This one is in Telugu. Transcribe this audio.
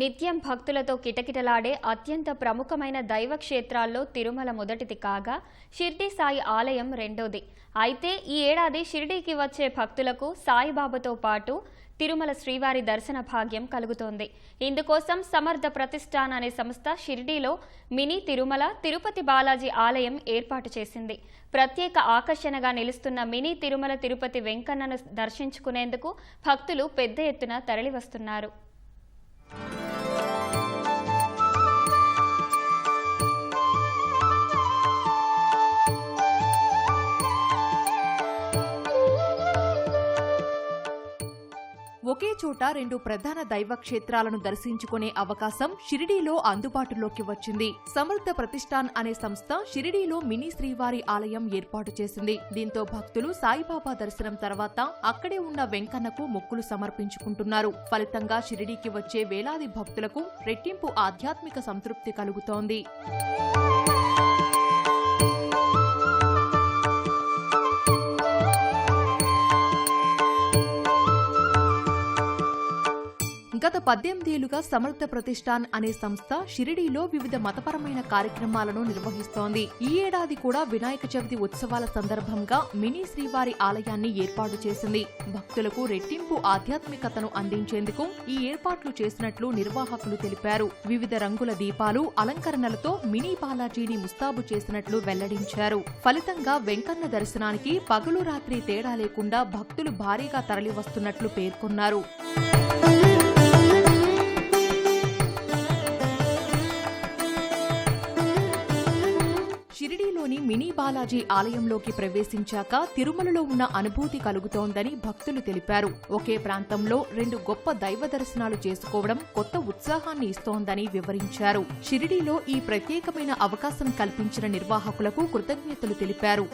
నిత్యం భక్తులతో కిటకిటలాడే అత్యంత ప్రముఖమైన దైవ క్షేత్రాల్లో తిరుమల మొదటిది కాగా షిర్డీ సాయి ఆలయం రెండోది. అయితే ఈ ఏడాది షిర్డీకి వచ్చే భక్తులకు సాయిబాబాతో పాటు తిరుమల శ్రీవారి దర్శన భాగ్యం కలుగుతోంది. ఇందుకోసం సమర్థ ప్రతిష్టాన్ అనే సంస్థ షిర్డీలో మినీ తిరుమల తిరుపతి బాలాజీ ఆలయం ఏర్పాటు చేసింది. ప్రత్యేక ఆకర్షణగా నిలుస్తున్న మినీ తిరుమల తిరుపతి వెంకన్నను దర్శించుకునేందుకు భక్తులు పెద్ద ఎత్తున తరలివస్తున్నారు. ఒకే చోట రెండు ప్రధాన దైవ క్షేత్రాలను దర్శించుకునే అవకాశం షిరిడీలో అందుబాటులోకి వచ్చింది. సమర్థ ప్రతిష్టాన్ అనే సంస్థ షిరిడీలో మినీ శ్రీవారి ఆలయం ఏర్పాటు చేసింది. దీంతో భక్తులు సాయిబాబా దర్శనం తర్వాత అక్కడే ఉన్న వెంకన్నకు మొక్కులు సమర్పించుకుంటున్నారు. ఫలితంగా షిరిడీకి వచ్చే వేలాది భక్తులకు రెట్టింపు ఆధ్యాత్మిక సంతృప్తి కలుగుతోంది. గత పద్దెనిమిదేళ్ళుగా సమర్థ ప్రతిష్టాన్ అనే సంస్థ షిరిడీలో వివిధ మతపరమైన కార్యక్రమాలను నిర్వహిస్తోంది. ఈ ఏడాది కూడా వినాయక చవితి ఉత్సవాల సందర్భంగా మినీ శ్రీవారి ఆలయాన్ని ఏర్పాటు చేసింది. భక్తులకు రెట్టింపు ఆధ్యాత్మికతను అందించేందుకు ఈ ఏర్పాట్లు చేసినట్లు నిర్వాహకులు తెలిపారు. వివిధ రంగుల దీపాలు అలంకరణలతో మినీ బాలాజీని ముస్తాబు చేసినట్లు వెల్లడించారు. ఫలితంగా వెంకన్న దర్శనానికి పగలు రాత్రి తేడా లేకుండా భక్తులు భారీగా తరలివస్తున్నట్లు పేర్కొన్నారు. షిరిడీలోని మినీ బాలాజీ ఆలయంలోకి ప్రవేశించాక తిరుమలలో ఉన్న అనుభూతి కలుగుతోందని భక్తులు తెలిపారు. ఒకే ప్రాంతంలో రెండు గొప్ప దైవ దర్శనాలు చేసుకోవడం కొత్త ఉత్సాహాన్ని ఇస్తోందని వివరించారు. షిరిడీలో ఈ ప్రత్యేకమైన అవకాశం కల్పించిన నిర్వాహకులకు కృతజ్ఞతలు తెలిపారు.